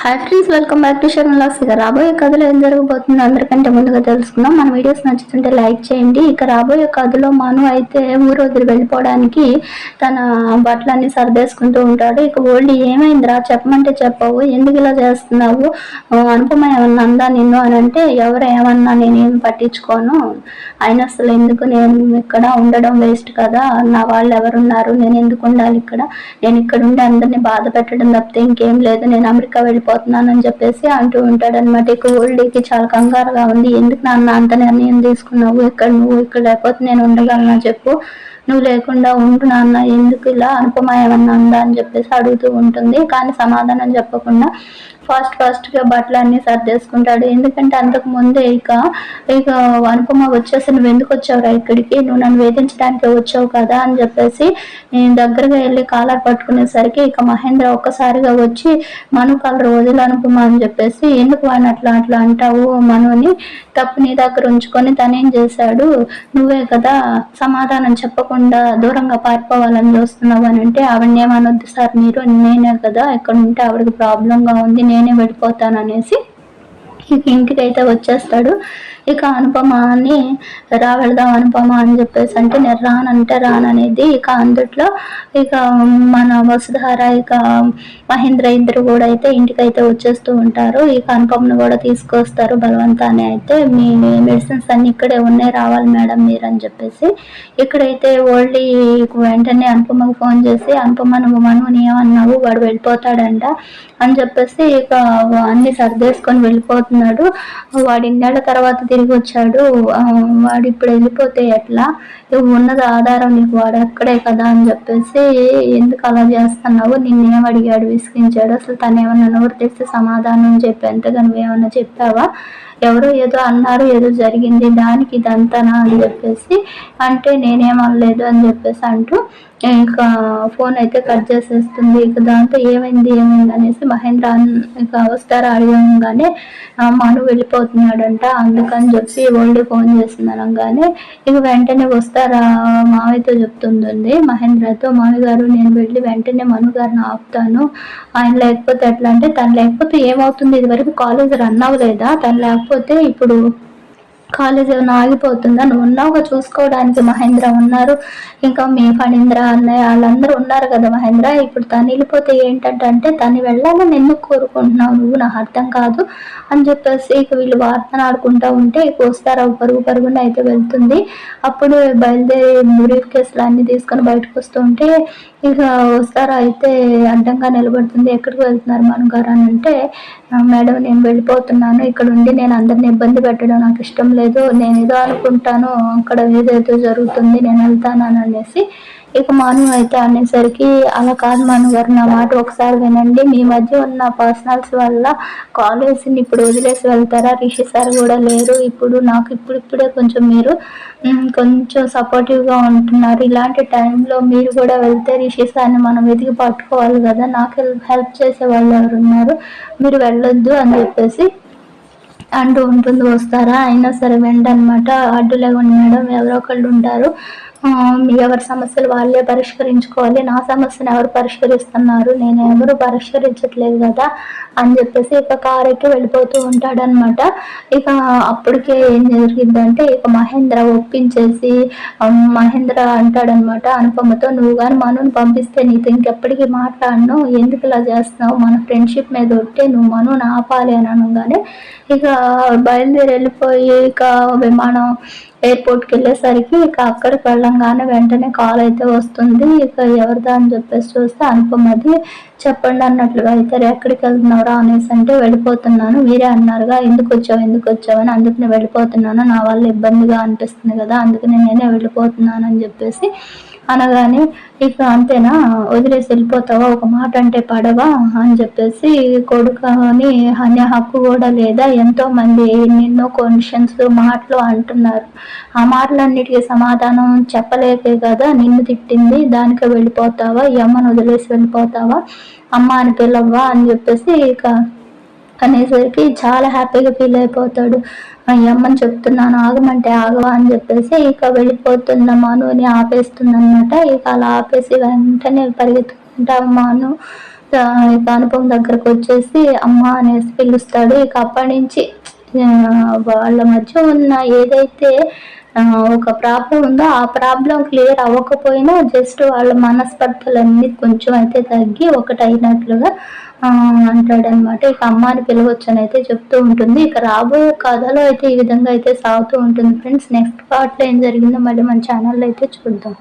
Hi friends welcome back to Sherman లాస్ ఇక రాబోయే కథలో ఏం జరగబోతుందో అందరికంటే ముందుగా తెలుసుకుందాం. మన వీడియోస్ నచ్చుతుంటే లైక్ చేయండి. ఇక రాబోయే కథలో మను అయితే ఊరు వదిలి వెళ్ళిపోవడానికి తన బట్టలన్నీ సర్దేసుకుంటూ ఉంటాడు. ఇక ఓల్డ్ ఏమైందిరా? చెప్పమంటే చెప్పవు. ఎందుకు ఇలా చేస్తున్నావు? అనుపమ ఏమన్నా అందా నిన్ను అని అంటే ఎవరు ఏమన్నా నేనేం పట్టించుకోను. అయినా అసలు ఎందుకు నేను ఇక్కడ ఉండడం వేస్ట్ కదా? నా వాళ్ళు ఎవరున్నారు? నేను ఎందుకు ఉండాలి ఇక్కడ? నేను ఇక్కడ ఉండి అందరినీ బాధ పెట్టడం తప్పితే ఇంకేం లేదు. నేను అమెరికా వెళ్ళిపోతున్నానని చెప్పేసి అంటూ ఉంటాడు అనమాట ఇక ఓల్డీకి చాలా కంగారుగా ఉంది. ఎందుకు నాన్న అంత నిర్ణయం తీసుకున్నావు? ఇక్కడ నువ్వు? ఇక్కడ లేకపోతే నేను ఉండగలను? చెప్పు. నువ్వు లేకుండా ఉండు నాన్న. ఎందుకు ఇలా అనుపమ ఏమన్నా ఉందా? అని చెప్పేసి అడుగుతూ ఉంటుంది. కానీ సమాధానం చెప్పకుండా ఫాస్ట్ ఫాస్ట్గా బట్టలు అన్ని సర్దేసుకుంటాడు. ఎందుకంటే అంతకు ముందే ఇక ఇక అనుపమ వచ్చేసి నువ్వు ఎందుకు వచ్చావురా ఇక్కడికి? నువ్వు నన్ను వేధించడానికి వచ్చావు కదా? అని చెప్పేసి నేను దగ్గరగా వెళ్ళి కాలర్ పట్టుకునేసరికి ఇక మహేంద్ర ఒక్కసారిగా వచ్చి మను కలర్ వదిలి అనుపమ అని చెప్పేసి ఎందుకు వాడిని అట్లా అట్లా అంటావు మనుని? తప్పు నీ దగ్గర ఉంచుకొని తనేం చేశాడు? నువ్వే కదా సమాధానం చెప్పకుండా దూరంగా పారిపోవాలని చూస్తున్నావు అని అంటే ఆవిడని ఏమనొద్దు సార్ మీరు నేనే కదా ఇక్కడ ఉంటే ఆవిడకి ప్రాబ్లంగా ఉంది నేను నేనే పడిపోతాననేసి ఇంటికి అయితే వచ్చేస్తాడు. ఇక అనుపమ అని రా అనుపమ అని చెప్పేసి అంటే నేను రానంటే రాననేది ఇక అందుట్లో ఇక మన వసుధార ఇక మహేంద్ర ఇద్దరు కూడా అయితే ఇంటికి అయితే వచ్చేస్తూ ఉంటారు. ఇక అనుపమను కూడా తీసుకొస్తారు. బలవంతాన్ని అయితే మీ మెడిసిన్స్ అన్ని ఇక్కడే ఉన్నాయి రావాలి మేడం మీరు అని చెప్పేసి. ఇక్కడైతే ఓల్డీ వెంటనే అనుపమకు ఫోన్ చేసి అనుపమ నువ్వు మనుని ఏమన్నావు వాడు వెళ్ళిపోతాడంట అని చెప్పేసి ఇక అన్ని సర్దేసుకొని చేస్తున్నాడు. వాడు ఇన్నేళ్ళ తర్వాత తిరిగి వచ్చాడు. వాడు ఇప్పుడు వెళ్ళిపోతే ఎట్లా? ఉన్నది ఆధారం నీకు వాడు అక్కడే కదా అని చెప్పేసి ఎందుకు అలా చేస్తున్నావు? నిన్నేం అడిగాడు? విసిగించాడు? అసలు తను ఏమన్నా నోరు తెస్తే సమాధానం చెప్పి ఎంతగా నువ్వేమన్నా చెప్పావా? ఎవరో ఏదో అన్నారు ఏదో జరిగింది దానికి ఇదంతానా అని చెప్పేసి అంటే నేనేమనలేదు అని చెప్పేసి అంటూ ఇంకా ఫోన్ అయితే కట్ చేసేస్తుంది. ఇక దాంతో ఏమైంది ఏమైంది అనేసి మహేంద్ర ఇక వస్తారా అడగంగానే మాను వెళ్ళిపోతున్నాడంట. అందుకని చెప్పి ఓల్డ్ ఫోన్ చేస్తుంది అనగానే ఇక వెంటనే వస్తారా మావయ్యతో చెప్తుంది మహేంద్రతో. మామయ్య గారు నేను వెళ్ళి వెంటనే మను గారిని ఆపుతాను. ఆయన లేకపోతే ఎట్లా అంటే తను లేకపోతే ఏమవుతుంది? ఇదివరకు కాలేజ్ రన్ అవ్వలేదా? తను లేకపోతే ఇప్పుడు కాలేజ్ ఏమైనా ఆగిపోతుందా? నువ్వు ఉన్నావుగా చూసుకోవడానికి మహేంద్ర ఉన్నారు. ఇంకా మీ ఫణీంద్ర అన్నయ్య వాళ్ళందరూ ఉన్నారు కదా మహేంద్ర. ఇప్పుడు తను వెళ్ళిపోతే ఏంటంటే తను వెళ్ళాలని ఎందుకు కోరుకుంటున్నావు నువ్వు? నాకు అర్థం కాదు అని చెప్పేసి ఇక వీళ్ళు వార్తను ఆడుకుంటా ఉంటే ఇక వస్తారా. పరుగు పరుగున అయితే వెళ్తుంది. అప్పుడు బయలుదేరి బ్రీఫ్ కేసులు అన్ని తీసుకొని బయటకు వస్తూ ఉంటే ఇక వస్తారా? అయితే అడ్డంగా నిలబడుతుంది. ఎక్కడికి వెళ్తున్నారు మన గారు అని అంటే మేడం నేను వెళ్ళిపోతున్నాను. ఇక్కడ ఉండి నేను అందరిని ఇబ్బంది పెట్టడం నాకు ఇష్టం లేదు నేను ఏదో అనుకుంటాను అక్కడ ఏదేదో జరుగుతుంది నేను వెళ్తానని అనేసి ఇక మాను అయితే అనేసరికి అలా కాదు మాను గారు నా మాట ఒకసారి వినండి. మీ మధ్య ఉన్న పర్సనల్స్ వల్ల కాలేజీని ఇప్పుడు వదిలేసి వెళ్తారా? రిషి సార్ కూడా లేరు. ఇప్పుడు నాకు ఇప్పుడు ఇప్పుడే కొంచెం మీరు కొంచెం సపోర్టివ్గా ఉంటున్నారు. ఇలాంటి టైంలో మీరు కూడా వెళ్తే రిషి సార్ని మనం వెతికి పట్టుకోవాలి కదా. నాకు హెల్ప్ చేసే వాళ్ళు ఎవరున్నారు? మీరు వెళ్ళొద్దు అని చెప్పేసి అంటూ ఉంటుంది వస్తారా? అయినా సరే వెంట అనమాట అడ్డు లేకుండా మేడం ఎవరో ఒకళ్ళు ఉంటారు. ఎవరి సమస్యలు వాళ్ళే పరిష్కరించుకోవాలి. నా సమస్యను ఎవరు పరిష్కరిస్తున్నారు? నేను ఎవరు పరిష్కరించట్లేదు కదా అని చెప్పేసి ఇక కార్ ఎక్కి వెళ్ళిపోతూ ఉంటాడనమాట ఇక అప్పటికే ఏం జరిగిందంటే ఇక మహేంద్ర ఒప్పించేసి మహేంద్ర అంటాడనమాట అనుపమతో నువ్వు కానీ మనుని పంపిస్తే నీతో ఇంకెప్పటికీ మాట్లాడను. ఎందుకు ఇలా చేస్తున్నావు? మన ఫ్రెండ్షిప్ మీద ఒట్టే నువ్వు మనుని ఆపాలి అని అనగానే ఇక బయలుదేరి వెళ్ళిపోయి ఇక విమానం ఎయిర్పోర్ట్కి వెళ్ళేసరికి ఇక అక్కడికి వెళ్ళంగానే వెంటనే కాల్ అయితే వస్తుంది. ఇక ఎవరిదా అని చెప్పేసి చూస్తే అనుపమది చెప్పండి అన్నట్లుగా అయితే ఎక్కడికి వెళ్తున్నావురా? అనేసి అంటే వెళ్ళిపోతున్నాను. మీరే అన్నారుగా ఎందుకు వచ్చావు ఎందుకు వచ్చావు? అని అందుకు నేను వెళ్ళిపోతున్నాను. నా వల్ల ఇబ్బందిగా అనిపిస్తుంది కదా అందుకనే నేనే వెళ్ళిపోతున్నాను అని చెప్పేసి అనగానే ఇక అంతేనా? వదిలేసి వెళ్ళిపోతావా? ఒక మాట అంటే పడవా? అని చెప్పేసి కొడుకుని అనే హక్కు కూడా లేదా? ఎంతో మంది ఎన్నెన్నో క్వశ్చన్స్ మాటలు అంటున్నారు. ఆ మాటలన్నిటికీ సమాధానం చెప్పలేకే కదా? నిన్ను తిట్టింది దానికే వెళ్ళిపోతావా? ఈ అమ్మను వదిలేసి వెళ్ళిపోతావా? అమ్మ అని పిలవ్వా? అని చెప్పేసి ఇక అనేసరికి చాలా హ్యాపీగా ఫీల్ అయిపోతాడు. అమ్మని చెప్తున్నాను ఆగమంటే ఆగవా అని చెప్పేసి ఇక వెళ్ళిపోతున్న మనుని ఆపేస్తుందన్నమాట. ఇక అలా ఆపేసి వెంటనే పరిగెత్తుకుంటా మాను ఇక అనుపం దగ్గరకు వచ్చేసి అమ్మ అనేసి పిలుస్తాడు. ఇక అప్పటి నుంచి వాళ్ళ మధ్య ఉన్న ఏదైతే ఒక ప్రాబ్లం ఉందో ఆ ప్రాబ్లం క్లియర్ అవ్వకపోయినా జస్ట్ వాళ్ళ మనస్పర్ధలన్నీ కొంచెం అయితే తగ్గి ఒకటైనట్లుగా ఆ, అంటాడనమాట. ఇక అమ్మాని పిలవచ్చు అని అయితే చెప్తూ ఉంటుంది. ఇక రాబోయే కథలో అయితే ఈ విధంగా అయితే సాగుతూ ఉంటుంది. ఫ్రెండ్స్ నెక్స్ట్ పార్ట్లో ఏం జరిగిందో మళ్ళీ మన ఛానల్లో అయితే చూద్దాం.